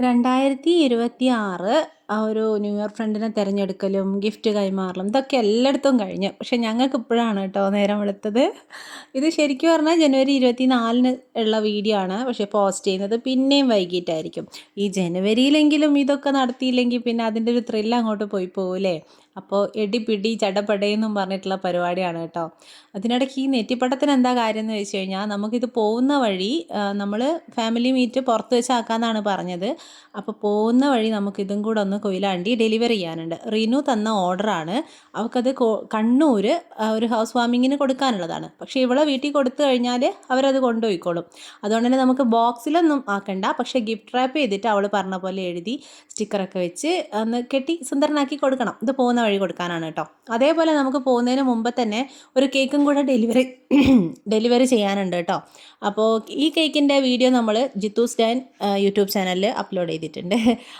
രണ്ടായിരത്തി ഇരുപത്തി ആറ് ആ ഒരു ന്യൂ ഇയർ ഫ്രണ്ടിനെ തിരഞ്ഞെടുക്കലും ഗിഫ്റ്റ് കൈമാറലും ഇതൊക്കെ എല്ലായിടത്തും കഴിഞ്ഞു. പക്ഷേ ഞങ്ങൾക്ക് ഇപ്പോഴാണ് കേട്ടോ നേരം വെളുത്തത്. ഇത് ശരിക്കും പറഞ്ഞാൽ ജനുവരി ഇരുപത്തി നാലിന് ഉള്ള വീഡിയോ ആണ്. പക്ഷേ പോസ്റ്റ് ചെയ്യുന്നത് പിന്നെയും വൈകിട്ടായിരിക്കും. ഈ ജനുവരിയിലെങ്കിലും ഇതൊക്കെ നടത്തിയില്ലെങ്കിൽ പിന്നെ അതിന്റെ ഒരു ത്രില്ല് അങ്ങോട്ട് പോയി പോകില്ലേ അപ്പോൾ എടി പിടി ചടപടയെന്നും പറഞ്ഞിട്ടുള്ള പരിപാടിയാണ് കേട്ടോ. അതിനിടയ്ക്ക് ഈ നെറ്റിപ്പട്ടത്തിന് എന്താ കാര്യം എന്ന് വെച്ച് കഴിഞ്ഞാൽ നമുക്കിത് പോകുന്ന വഴി നമ്മൾ ഫാമിലി മീറ്റ് പുറത്ത് വെച്ചാക്കാന്നാണ് പറഞ്ഞത്. അപ്പോൾ പോകുന്ന വഴി നമുക്കിതും കൂടെ ഒന്ന് കൊയിലാണ്ടി ഡെലിവറി ചെയ്യാനുണ്ട്. റിനു തന്ന ഓർഡറാണ് അവൾക്കത് കണ്ണൂർ ഒരു ഹൗസ് വാമിങ്ങിന് കൊടുക്കാനുള്ളതാണ്. പക്ഷേ ഇവളെ വീട്ടിൽ കൊടുത്തു കഴിഞ്ഞാൽ അവരത് കൊണ്ടുപോയിക്കോളും. അതുകൊണ്ട് തന്നെ നമുക്ക് ബോക്സിലൊന്നും ആക്കണ്ട. പക്ഷേ ഗിഫ്റ്റ് റാപ്പ് ചെയ്തിട്ട് അവൾ പറഞ്ഞ പോലെ എഴുതി സ്റ്റിക്കറൊക്കെ വെച്ച് ഒന്ന് കെട്ടി സുന്ദരനാക്കി കൊടുക്കണം. ഇത് പോകുന്ന വഴി കൊടുക്കാനാണ് കേട്ടോ. അതേപോലെ നമുക്ക് പോകുന്നതിന് മുമ്പ് തന്നെ ഒരു കേക്കും കൂടെ ഡെലിവറി ഡെലിവറി ചെയ്യാനുണ്ട് കേട്ടോ. അപ്പോൾ ഈ കേക്കിന്റെ വീഡിയോ നമ്മൾ ജിത്തു സ്റ്റാൻ യൂട്യൂബ് ചാനലിൽ അപ്ലോഡ് ചെയ്തിട്ടുണ്ട്.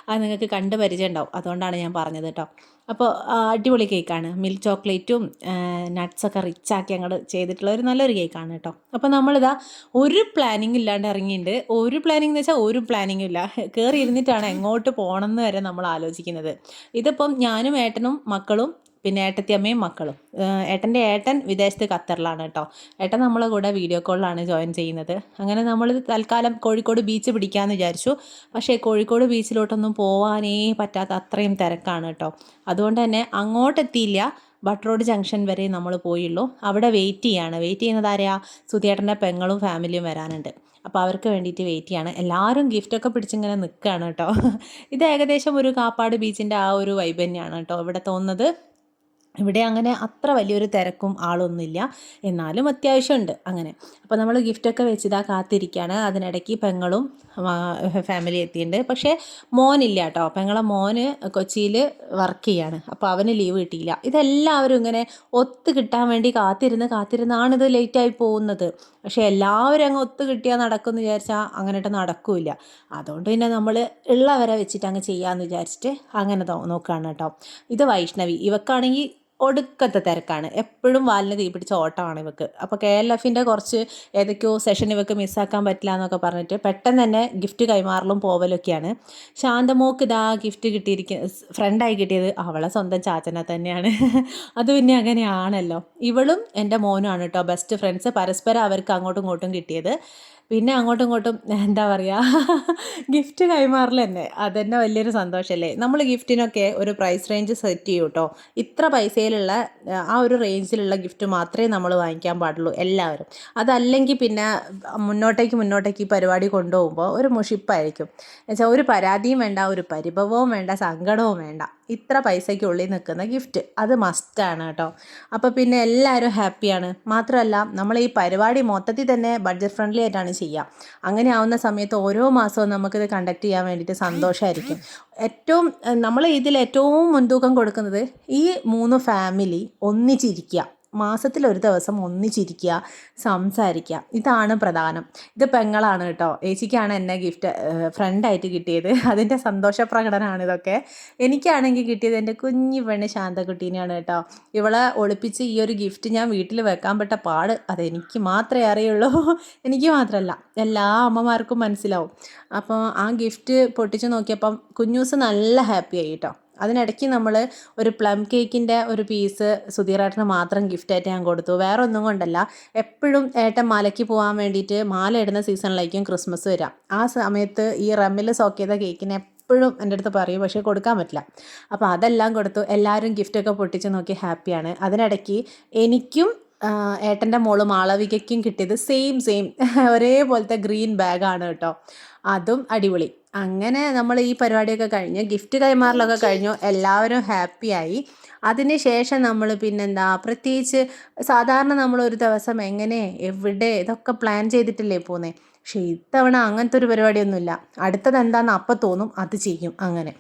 അത് നിങ്ങൾക്ക് കണ്ട് ഉണ്ടാവും അതുകൊണ്ടാണ് ഞാൻ പറഞ്ഞത് കേട്ടോ. അപ്പോൾ അടിപൊളി കേക്കാണ്. മിൽക്ക് ചോക്ലേറ്റും നട്ട്സൊക്കെ റിച്ചാക്കി അങ്ങോട്ട് ചെയ്തിട്ടുള്ള ഒരു നല്ലൊരു കേക്കാണ് കേട്ടോ. അപ്പോൾ നമ്മളിതാ ഒരു പ്ലാനിങ് ഇല്ലാണ്ട് ഇറങ്ങിയിട്ടുണ്ട് ഒരു പ്ലാനിങ് എന്ന് വെച്ചാൽ ഒരു പ്ലാനിങ്ങും ഇല്ല. കയറി ഇരുന്നിട്ടാണ് എങ്ങോട്ട് പോകണം എന്ന് വരെ നമ്മൾ ആലോചിക്കുന്നത്. ഇതിപ്പം ഞാനും ഏട്ടനും മക്കളും പിന്നെ ഏട്ടത്തിയമ്മയും മക്കളും. ഏട്ടന്റെ ഏട്ടൻ വിദേശത്ത് ഖത്തറിലാണ് കേട്ടോ ഏട്ടൻ നമ്മളെ കൂടെ വീഡിയോ കോളിലാണ് ജോയിൻ ചെയ്യുന്നത്. അങ്ങനെ നമ്മൾ തൽക്കാലം കോഴിക്കോട് ബീച്ച് പിടിക്കാമെന്ന് വിചാരിച്ചു. പക്ഷേ കോഴിക്കോട് ബീച്ചിലോട്ടൊന്നും പോവാനേ പറ്റാത്ത അത്രയും തിരക്കാണ് കേട്ടോ അതുകൊണ്ട് തന്നെ അങ്ങോട്ടെത്തിയില്ല. ബട്ട് റോഡ് ജംഗ്ഷൻ വരെ നമ്മൾ പോയുള്ളൂ. അവിടെ വെയിറ്റ് ചെയ്യാണ്. വെയിറ്റ് ചെയ്യുന്നത് ആരെയാ സുധിയേട്ടന്റെ പെങ്ങളും ഫാമിലിയും വരാനുണ്ട്. അപ്പോൾ അവർക്ക് വേണ്ടിയിട്ട് വെയിറ്റ് ചെയ്യാണ്. എല്ലാവരും ഗിഫ്റ്റൊക്കെ പിടിച്ചിങ്ങനെ നിൽക്കുകയാണ് കേട്ടോ ഇത് ഏകദേശം ഒരു കാപ്പാട് ബീച്ചിന്റെ ആ ഒരു വൈബ് തന്നെയാണ് കേട്ടോ ഇവിടെ തോന്നുന്നത് ഇവിടെ അങ്ങനെ അത്ര വലിയൊരു തിരക്കും ആളൊന്നുമില്ല. എന്നാലും അത്യാവശ്യമുണ്ട് അങ്ങനെ. അപ്പോൾ നമ്മൾ ഗിഫ്റ്റൊക്കെ വെച്ചിതാ കാത്തിരിക്കുകയാണ് അതിനിടയ്ക്ക് പെങ്ങളും ഫാമിലി എത്തിയിട്ടുണ്ട്. പക്ഷേ മോനില്ല കേട്ടോ. പെങ്ങളെ മോന് കൊച്ചിയിൽ വർക്ക് ചെയ്യാണ്. അപ്പോൾ അവന് ലീവ് കിട്ടിയില്ല. ഇതെല്ലാവരും ഇങ്ങനെ ഒത്തു കിട്ടാൻ വേണ്ടി കാത്തിരുന്ന് കാത്തിരുന്നാണ് ഇത് ലേറ്റായി പോകുന്നത്. പക്ഷേ എല്ലാവരും അങ്ങ് ഒത്തു കിട്ടിയാൽ നടക്കുമെന്ന് വിചാരിച്ചാൽ അങ്ങനെയിട്ട് നടക്കില്ല. അതുകൊണ്ട് പിന്നെ നമ്മൾ ഉള്ളവരെ വെച്ചിട്ട് അങ്ങ് ചെയ്യാമെന്ന് വിചാരിച്ചിട്ട് അങ്ങനെ നോക്കുകയാണ് കേട്ടോ. ഇത് വൈഷ്ണവി. ഇവക്കാണെങ്കിൽ ഒടുക്കത്തെ തിരക്കാണ്. എപ്പോഴും വാലിന് തീ പിടിച്ച ഓട്ടമാണ് ഇവക്ക്. അപ്പോൾ കെ എൽ എഫിന്റെ കുറച്ച് ഏതൊക്കെയോ സെഷൻ ഇവക്ക് മിസ്സാക്കാൻ പറ്റില്ല എന്നൊക്കെ പറഞ്ഞിട്ട് പെട്ടെന്ന് തന്നെ ഗിഫ്റ്റ് കൈമാറലും പോവലൊക്കെയാണ്. ശാന്തമോക്ക് ഇതാ ഗിഫ്റ്റ് കിട്ടിയിരിക്കുന്ന ഫ്രണ്ടായി കിട്ടിയത് അവളെ സ്വന്തം ചാച്ചനെ തന്നെയാണ്. അത് പിന്നെ അങ്ങനെയാണല്ലോ. ഇവളും എന്റെ മോനുമാണ് കേട്ടോ ബെസ്റ്റ് ഫ്രണ്ട്സ് പരസ്പരം അവർക്ക് അങ്ങോട്ടും ഇങ്ങോട്ടും കിട്ടിയത്. പിന്നെ അങ്ങോട്ടും ഇങ്ങോട്ടും എന്താ പറയുക ഗിഫ്റ്റ് കൈമാറൽ തന്നെ അതന്നെ വലിയൊരു സന്തോഷമല്ലേ നമ്മൾ ഗിഫ്റ്റിനൊക്കെ ഒരു പ്രൈസ് റേഞ്ച് സെറ്റ് ചെയ്യും കേട്ടോ ഇത്ര പൈസയിലുള്ള ആ ഒരു റേഞ്ചിലുള്ള ഗിഫ്റ്റ് മാത്രമേ നമ്മൾ വാങ്ങിക്കാൻ പാടുള്ളൂ എല്ലാവരും. അതല്ലെങ്കിൽ പിന്നെ മുന്നോട്ടേക്ക് മുന്നോട്ടേക്ക് ഈ പരിപാടി കൊണ്ടുപോകുമ്പോൾ ഒരു മുഷിപ്പായിരിക്കും. എന്നുവെച്ചാൽ ഒരു പരാതിയും വേണ്ട ഒരു പരിഭവവും വേണ്ട സങ്കടവും വേണ്ട. ഇത്ര പൈസയ്ക്കുള്ളിൽ നിൽക്കുന്ന ഗിഫ്റ്റ് അത് മസ്റ്റാണ് കേട്ടോ. അപ്പോൾ പിന്നെ എല്ലാവരും ഹാപ്പിയാണ് മാത്രമല്ല നമ്മൾ ഈ പരിപാടി മൊത്തത്തിൽ തന്നെ ബഡ്ജറ്റ് ഫ്രണ്ട്ലി ആയിട്ടാണ് ചെയ്യുക. അങ്ങനെ ആവുന്ന സമയത്ത് ഓരോ മാസവും നമുക്കിത് കണ്ടക്ട് ചെയ്യാൻ വേണ്ടിയിട്ട് സന്തോഷമായിരിക്കും ഏറ്റവും നമ്മൾ ഇതിൽ ഏറ്റവും മുൻതൂക്കം കൊടുക്കുന്നത് ഈ മൂന്ന് ഫാമിലി ഒന്നിച്ചിരിക്കുക. മാസത്തിൽ ഒരു ദിവസം ഒന്നിച്ചിരിക്കുക സംസാരിക്കുക. ഇതാണ് പ്രധാനം. ഇത് പെങ്ങളാണ് കേട്ടോ. ഏച്ചിക്കാണ് എന്നെ ഗിഫ്റ്റ് ഫ്രണ്ടായിട്ട് കിട്ടിയത്. അതിന്റെ സന്തോഷ പ്രകടനമാണ് ഇതൊക്കെ. എനിക്കാണെങ്കിൽ കിട്ടിയത് എന്റെ കുഞ്ഞു പെണ്ണ് ശാന്തകുട്ടീനെയാണ് കേട്ടോ. ഇവളെ ഒളിപ്പിച്ച് ഈ ഒരു ഗിഫ്റ്റ് ഞാൻ വീട്ടിൽ വെക്കാൻ പെട്ട പാട് അതെനിക്ക് മാത്രമേ അറിയുള്ളൂ. എനിക്ക് മാത്രമല്ല എല്ലാ അമ്മമാർക്കും മനസ്സിലാവും. അപ്പോൾ ആ ഗിഫ്റ്റ് പൊട്ടിച്ച് നോക്കിയപ്പം കുഞ്ഞൂസ് നല്ല ഹാപ്പി ആയി കേട്ടോ. അതിനിടയ്ക്ക് നമ്മൾ ഒരു പ്ലം കേക്കിന്റെ ഒരു പീസ് സുധീറേട്ടന് മാത്രം ഗിഫ്റ്റായിട്ട് ഞാൻ കൊടുത്തു. വേറെ ഒന്നും കൊണ്ടല്ല. എപ്പോഴും ഏട്ടൻ മലയ്ക്ക് പോകാൻ വേണ്ടിയിട്ട് മാല ഇടുന്ന സീസണിലേക്കും ക്രിസ്മസ് വരാം ആ സമയത്ത് ഈ റമ്മിൽ സോക്ക് ചെയ്ത കേക്കിനെ എപ്പോഴും എന്റെ അടുത്ത് പറയും പക്ഷേ കൊടുക്കാൻ പറ്റില്ല. അപ്പോൾ അതെല്ലാം കൊടുത്തു. എല്ലാവരും ഗിഫ്റ്റൊക്കെ പൊട്ടിച്ച് നോക്കി ഹാപ്പിയാണ്. അതിനിടയ്ക്ക് എനിക്കും ഏട്ടന്റെ മോൾ മാളവികയ്ക്കും കിട്ടിയത് സെയിം സെയിം ഒരേപോലത്തെ ഗ്രീൻ ബാഗാണ് കേട്ടോ. അതും അടിപൊളി. അങ്ങനെ നമ്മൾ ഈ പരിപാടിയൊക്കെ കഴിഞ്ഞ് ഗിഫ്റ്റ് കൈമാറലൊക്കെ കഴിഞ്ഞു എല്ലാവരും ഹാപ്പിയായി അതിന് ശേഷം നമ്മൾ പിന്നെന്താ പ്രത്യേകിച്ച് സാധാരണ നമ്മൾ ഒരു ദിവസം എങ്ങനെ എവിടെ ഇതൊക്കെ പ്ലാൻ ചെയ്തിട്ടില്ലേ പോകുന്നത് പക്ഷേ ഇത്തവണ അങ്ങനത്തെ ഒരു പരിപാടിയൊന്നുമില്ല. അടുത്തത് എന്താണെന്ന് അപ്പം തോന്നും അത് ചെയ്യും. അങ്ങനെ.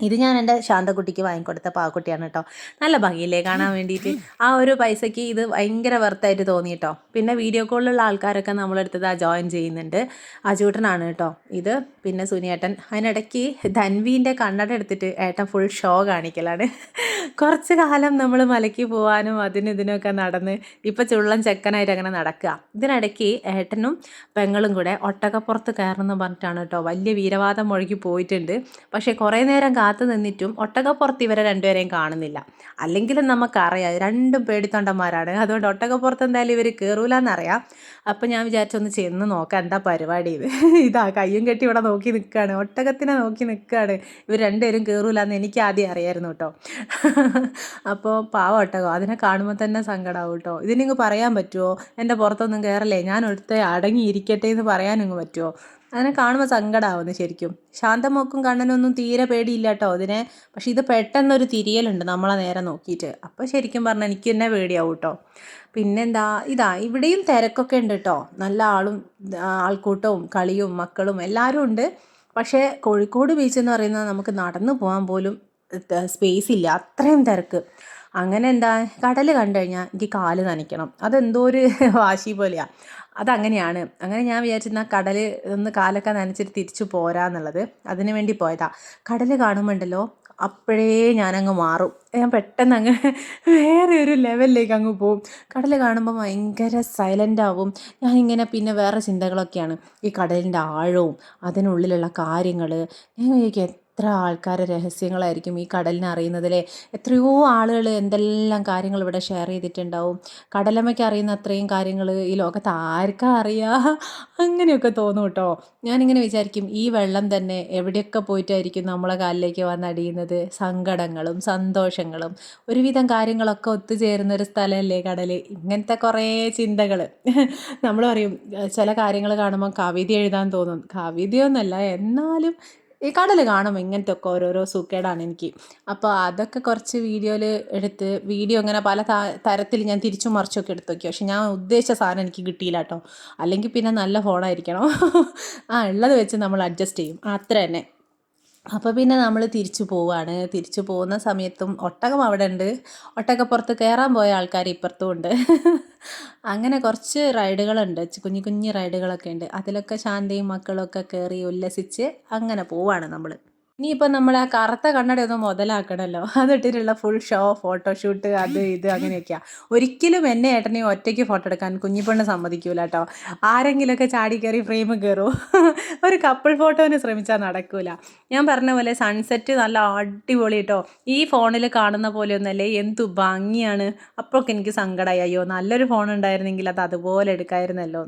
ഇത് ഞാൻ എന്റെ ശാന്തക്കുട്ടിക്ക് വാങ്ങിക്കൊടുത്ത പാവക്കുട്ടിയാണ് കേട്ടോ നല്ല ഭംഗിയില്ലേ കാണാൻ വേണ്ടിയിട്ട് ആ ഒരു പൈസയ്ക്ക് ഇത് ഭയങ്കര വെർത്തായിട്ട് തോന്നി കേട്ടോ പിന്നെ വീഡിയോ കോളിലുള്ള ആൾക്കാരൊക്കെ നമ്മളെടുത്തത് ആ ജോയിൻ ചെയ്യുന്നുണ്ട്. അജൂട്ടനാണ് കേട്ടോ ഇത് പിന്നെ സുനിയേട്ടൻ. അതിനിടയ്ക്ക് ധൻവീന്റെ കണ്ണട എടുത്തിട്ട് ഏട്ടൻ ഫുൾ ഷോ കാണിക്കലാണ്. കുറച്ച് കാലം നമ്മൾ മലയ്ക്ക് പോകാനും അതിനും ഇതിനൊക്കെ നടന്ന് ഇപ്പം ചുള്ളൻ ചെക്കനായിട്ട് അങ്ങനെ നടക്കുക ഇതിനിടയ്ക്ക് ഏട്ടനും പെങ്ങളും കൂടെ ഒട്ടകപ്പുറത്ത് കയറണമെന്ന് പറഞ്ഞിട്ടാണ് കേട്ടോ വലിയ വീരവാദം മുഴുകി പോയിട്ടുണ്ട്. പക്ഷേ കുറേ നേരം കാത്തു നിന്നിട്ടും ഒട്ടകപ്പുറത്ത് ഇവരെ രണ്ടുപേരെയും കാണുന്നില്ല. അല്ലെങ്കിലും നമുക്കറിയാം രണ്ടും പേടിത്തൊണ്ടന്മാരാണ്. അതുകൊണ്ട് ഒട്ടകപ്പുറത്ത് എന്തായാലും ഇവർ കയറൂലെന്നറിയാം അപ്പം ഞാൻ വിചാരിച്ചൊന്ന് ചെന്ന് നോക്കാം എന്താ പരിപാടി ഇത്? ഇതാ കയ്യും കെട്ടി ഇവിടെ നോക്കി നിൽക്കുകയാണ് ഒട്ടകത്തിനെ നോക്കി നിൽക്കുകയാണ് ഇവർ രണ്ടുപേരും കയറൂലെന്ന് എനിക്ക് ആദ്യം അറിയായിരുന്നു കേട്ടോ. അപ്പോൾ പാവം ഒട്ടകം അതിനെ കാണുമ്പോൾ തന്നെ സങ്കടമാവും കേട്ടോ. ഇതിനിങ്ങ് പറയാൻ പറ്റുമോ എന്റെ പുറത്തൊന്നും കയറല്ലേ ഞാൻ എടുത്ത് അടങ്ങിയിരിക്കട്ടെ എന്ന് പറയാനിങ്ങ് പറ്റുമോ അതിനെ കാണുമ്പോൾ സങ്കടമാവുന്നു ശരിക്കും. ശാന്തമോക്കും കണ്ണനൊന്നും തീരെ പേടിയില്ല കേട്ടോ അതിനെ. പക്ഷെ ഇത് പെട്ടെന്നൊരു തിരിയലുണ്ട് നമ്മളെ നേരെ നോക്കിയിട്ട്. അപ്പോൾ ശരിക്കും പറഞ്ഞാൽ എനിക്ക് തന്നെ പേടിയാവും കേട്ടോ പിന്നെന്താ ഇതാ ഇവിടെയും തിരക്കൊക്കെ ഉണ്ട് കേട്ടോ നല്ല ആളും ആൾക്കൂട്ടവും കളിയും മക്കളും എല്ലാവരും ഉണ്ട്. പക്ഷേ കോഴിക്കോട് ബീച്ച് എന്ന് പറയുന്നത് നമുക്ക് നടന്നു പോകാൻ പോലും സ്പേസ് ഇല്ല. അത്രയും തിരക്ക്. അങ്ങനെ എന്താ കടൽ കണ്ടു കഴിഞ്ഞാൽ എനിക്ക് കാൽ നനയ്ക്കണം. അതെന്തോ ഒരു വാശി പോലെയാണ് അതങ്ങനെയാണ്. അങ്ങനെ ഞാൻ വിചാരിച്ചിരുന്ന കടൽ ഒന്ന് കാലൊക്കെ നനച്ചിട്ട് തിരിച്ചു പോരാന്നുള്ളത് അതിനു വേണ്ടി പോയതാ. കടൽ കാണുമ്പോണ്ടല്ലോ അപ്പോഴേ ഞാനങ്ങ് മാറും. ഞാൻ പെട്ടെന്ന് അങ്ങ് വേറെ ഒരു ലെവലിലേക്ക് അങ്ങ് പോവും. കടൽ കാണുമ്പോൾ ഭയങ്കര സൈലന്റ് ആവും. ഞാനിങ്ങനെ പിന്നെ വേറെ ചിന്തകളൊക്കെയാണ്. ഈ കടലിന്റെ ആഴവും അതിനുള്ളിലുള്ള കാര്യങ്ങൾ ഞാൻ വിചാരിക്കും എത്ര ആൾക്കാരെ രഹസ്യങ്ങളായിരിക്കും ഈ കടലിനെ അറിയുന്നതിലെ? എത്രയോ ആളുകൾ എന്തെല്ലാം കാര്യങ്ങൾ ഇവിടെ ഷെയർ ചെയ്തിട്ടുണ്ടാവും? കടലമ്മയ്ക്ക് അറിയുന്ന അത്രയും കാര്യങ്ങൾ ഈ ലോകത്ത് ആർക്കാ അറിയാ? അങ്ങനെയൊക്കെ തോന്നും കേട്ടോ. ഞാനിങ്ങനെ വിചാരിക്കും ഈ വെള്ളം തന്നെ എവിടെയൊക്കെ പോയിട്ടായിരിക്കും നമ്മളെ കാലിലേക്ക് വന്നടിയുന്നത് സങ്കടങ്ങളും സന്തോഷങ്ങളും. ഒരുവിധം കാര്യങ്ങളൊക്കെ ഒത്തുചേരുന്ന ഒരു സ്ഥലമല്ലേ കടൽ ഇങ്ങനത്തെ കുറേ ചിന്തകൾ നമ്മൾ പറയും ചില കാര്യങ്ങൾ കാണുമ്പോൾ കവിത എഴുതാൻ തോന്നും. കവിതയൊന്നുമല്ല എന്നാലും ഈ കടൽ കാണും ഇങ്ങനത്തെ ഒക്കെ ഓരോരോ സൂക്കേടാണ് എനിക്ക്. അപ്പോൾ അതൊക്കെ കുറച്ച് വീഡിയോയിൽ എടുത്ത് വീഡിയോ ഇങ്ങനെ പല തരത്തിൽ ഞാൻ തിരിച്ചു മറിച്ചൊക്കെ എടുത്തു നോക്കി. പക്ഷെ ഞാൻ ഉദ്ദേശിച്ച സാധനം എനിക്ക് കിട്ടിയില്ല കേട്ടോ. അല്ലെങ്കിൽ പിന്നെ നല്ല ഫോണായിരിക്കണം ആ ഉള്ളത് വെച്ച് നമ്മൾ അഡ്ജസ്റ്റ് ചെയ്യും. അത്ര തന്നെ അപ്പോൾ പിന്നെ നമ്മൾ തിരിച്ചു പോവാണ്. തിരിച്ചു പോകുന്ന സമയത്തും ഒട്ടകം അവിടെ ഉണ്ട് ഒട്ടകപ്പുറത്ത് കയറാൻ പോയ ആൾക്കാർ ഇപ്പുറത്തും ഉണ്ട്. അങ്ങനെ കുറച്ച് റൈഡുകളുണ്ട്. കുഞ്ഞു കുഞ്ഞു റൈഡുകളൊക്കെ ഉണ്ട്. അതിലൊക്കെ ശാന്തയും മക്കളൊക്കെ കയറി ഉല്ലസിച്ച് അങ്ങനെ പോവാണ് നമ്മൾ ഇനിയിപ്പോൾ നമ്മൾ ആ കറുത്ത കണ്ണട ഒന്ന് മുതലാക്കണമല്ലോ അതിട്ടിട്ടുള്ള ഫുൾ ഷോ ഫോട്ടോഷൂട്ട് അത് ഇത് അങ്ങനെയൊക്കെയാണ് ഒരിക്കലും എന്നെ ഏട്ടനെയും ഒറ്റയ്ക്ക് ഫോട്ടോ എടുക്കാൻ കുഞ്ഞിപ്പെണ്ണ് സമ്മതിക്കൂല കേട്ടോ. ആരെങ്കിലുമൊക്കെ ചാടി കയറി ഫ്രെയിം കയറും ഒരു കപ്പിൾ ഫോട്ടോനെ ശ്രമിച്ചാൽ നടക്കൂല. ഞാൻ പറഞ്ഞ പോലെ സൺസെറ്റ് നല്ല അടിപൊളി കേട്ടോ. ഈ ഫോണിൽ കാണുന്ന പോലെയൊന്നല്ലേ എന്തു ഭംഗിയാണ്. അപ്പോഴൊക്കെ എനിക്ക് സങ്കടമായി അയ്യോ നല്ലൊരു ഫോൺ ഉണ്ടായിരുന്നെങ്കിൽ അത് അതുപോലെ എടുക്കായിരുന്നല്ലോ.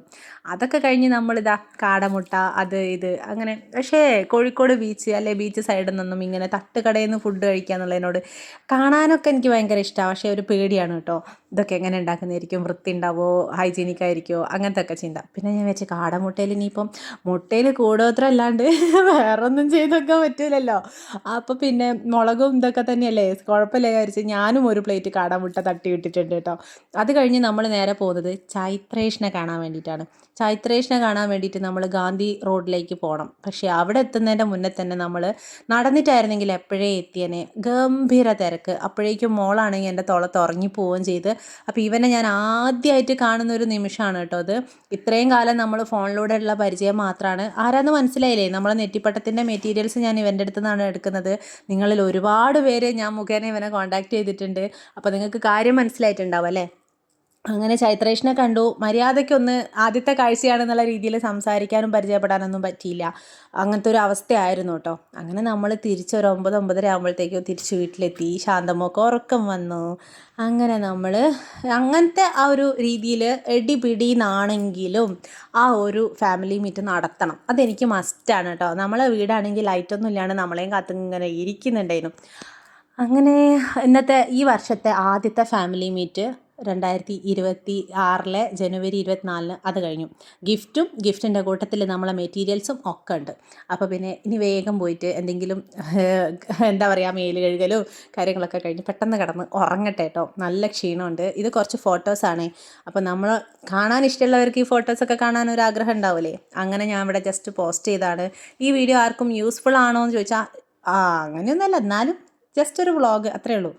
അതൊക്കെ കഴിഞ്ഞ് നമ്മളിതാ കാടമുട്ട അത് ഇത് അങ്ങനെ. പക്ഷേ കോഴിക്കോട് ബീച്ച് അല്ലെ ബീച്ച് ബീച്ച് സൈഡിൽ നിന്നും ഇങ്ങനെ തട്ടുകടയിൽ നിന്ന് ഫുഡ് കഴിക്കുക എന്നുള്ളതിനോട് കാണാനൊക്കെ എനിക്ക് ഭയങ്കര ഇഷ്ടമാണ് പക്ഷേ ഒരു പേടിയാണ് കേട്ടോ. ഇതൊക്കെ എങ്ങനെ ഉണ്ടാക്കുന്നതായിരിക്കും? വൃത്തി ഉണ്ടാവോ? ഹൈജീനിക് ആയിരിക്കുമോ അങ്ങനത്തെ ഒക്കെ ചിന്ത. പിന്നെ ഞാൻ വെച്ച് കാടമുട്ടയിൽ ഇനിയിപ്പം മുട്ടയിൽ കൂടോത്ര അല്ലാണ്ട് വേറൊന്നും ചെയ്തൊക്കെ പറ്റില്ലല്ലോ അപ്പോൾ പിന്നെ മുളകും ഇതൊക്കെ തന്നെയല്ലേ? കുഴപ്പമില്ല വിചാരിച്ച് ഞാനും ഒരു പ്ലേറ്റ് കാടമുട്ട തട്ടി വിട്ടിട്ടുണ്ട് കേട്ടോ. അത് കഴിഞ്ഞ് നമ്മൾ നേരെ പോകുന്നത് ചൈത്രേഷിനെ കാണാൻ വേണ്ടിയിട്ടാണ്. ചൈത്രേഷിനെ കാണാൻ വേണ്ടിയിട്ട് നമ്മൾ ഗാന്ധി റോഡിലേക്ക് പോകണം. പക്ഷേ അവിടെ എത്തുന്നതിന്റെ മുന്നേ തന്നെ നമ്മൾ നടന്നിട്ടായിരുന്നെങ്കിൽ എപ്പോഴേ എത്തിയനെ? ഗംഭീര തിരക്ക്. അപ്പോഴേക്കും മോളാണെങ്കിൽ എന്റെ തോളത്ത് ഉറങ്ങിപ്പോവുകയും ചെയ്ത്. അപ്പോൾ ഇവനെ ഞാൻ ആദ്യമായിട്ട് കാണുന്ന ഒരു നിമിഷമാണ് കേട്ടോ അത്. ഇത്രയും കാലം നമ്മൾ ഫോണിലൂടെയുള്ള പരിചയം മാത്രമാണ്. ആരാന്ന് മനസ്സിലായില്ലേ? നമ്മളെ നെറ്റിപ്പട്ടത്തിന്റെ മെറ്റീരിയൽസ് ഞാൻ ഇവന്റെ അടുത്ത് നിന്നാണ് എടുക്കുന്നത്. നിങ്ങളിൽ ഒരുപാട് പേര് ഞാൻ മുഖേന ഇവനെ കോൺടാക്ട് ചെയ്തിട്ടുണ്ട്. അപ്പോൾ നിങ്ങൾക്ക് കാര്യം മനസ്സിലായിട്ടുണ്ടാവും അല്ലേ? അങ്ങനെ ചൈത്രേഷിനെ കണ്ടു. മര്യാദയ്ക്കൊന്ന് ആദ്യത്തെ കാഴ്ചയാണെന്നുള്ള രീതിയിൽ സംസാരിക്കാനും പരിചയപ്പെടാനൊന്നും പറ്റിയില്ല. അങ്ങനത്തെ ഒരു അവസ്ഥയായിരുന്നു കേട്ടോ. അങ്ങനെ നമ്മൾ തിരിച്ചൊരു ഒമ്പത് ഒമ്പതര ആകുമ്പോഴത്തേക്കും തിരിച്ച് വീട്ടിലെത്തി. ശാന്തമൊക്കെ ഉറക്കം വന്നു. അങ്ങനെ നമ്മൾ അങ്ങനത്തെ ആ ഒരു രീതിയിൽ എടിപിടിന്നാണെങ്കിലും ആ ഒരു ഫാമിലി മീറ്റ് നടത്തണം. അതെനിക്ക് മസ്റ്റാണ് കേട്ടോ. നമ്മളെ വീടാണെങ്കിൽ ലൈറ്റൊന്നും ഇല്ലാണ്ട് നമ്മളെയും കാത്തിങ്ങനെ ഇരിക്കുന്നുണ്ടായിരുന്നു. അങ്ങനെ ഇന്നത്തെ ഈ വർഷത്തെ ആദ്യത്തെ ഫാമിലി മീറ്റ് രണ്ടായിരത്തി ഇരുപത്തി ആറിലെ ജനുവരി ഇരുപത്തിനാലിന് അത് കഴിഞ്ഞു. ഗിഫ്റ്റും ഗിഫ്റ്റിന്റെ കൂട്ടത്തിൽ നമ്മളെ മെറ്റീരിയൽസും ഒക്കെ ഉണ്ട്. അപ്പോൾ പിന്നെ ഇനി വേഗം പോയിട്ട് എന്തെങ്കിലും എന്താ പറയുക മേൽ കഴുകലും കാര്യങ്ങളൊക്കെ കഴിഞ്ഞ് പെട്ടെന്ന് കിടന്ന് ഉറങ്ങട്ടെ കേട്ടോ. നല്ല ക്ഷീണമുണ്ട്. ഇത് കുറച്ച് ഫോട്ടോസാണ് അപ്പോൾ നമ്മൾ കാണാൻ ഇഷ്ടമുള്ളവർക്ക് ഈ ഫോട്ടോസൊക്കെ കാണാൻ ഒരു ആഗ്രഹം ഉണ്ടാവില്ലേ? അങ്ങനെ ഞാൻ ഇവിടെ ജസ്റ്റ് പോസ്റ്റ് ചെയ്താണ്. ഈ വീഡിയോ ആർക്കും യൂസ്ഫുൾ ആണോ എന്ന് ചോദിച്ചാൽ ആ അങ്ങനെയൊന്നുമല്ല. എന്നാലും ജസ്റ്റ് ഒരു വ്ളോഗ് അത്രേ ഉള്ളൂ.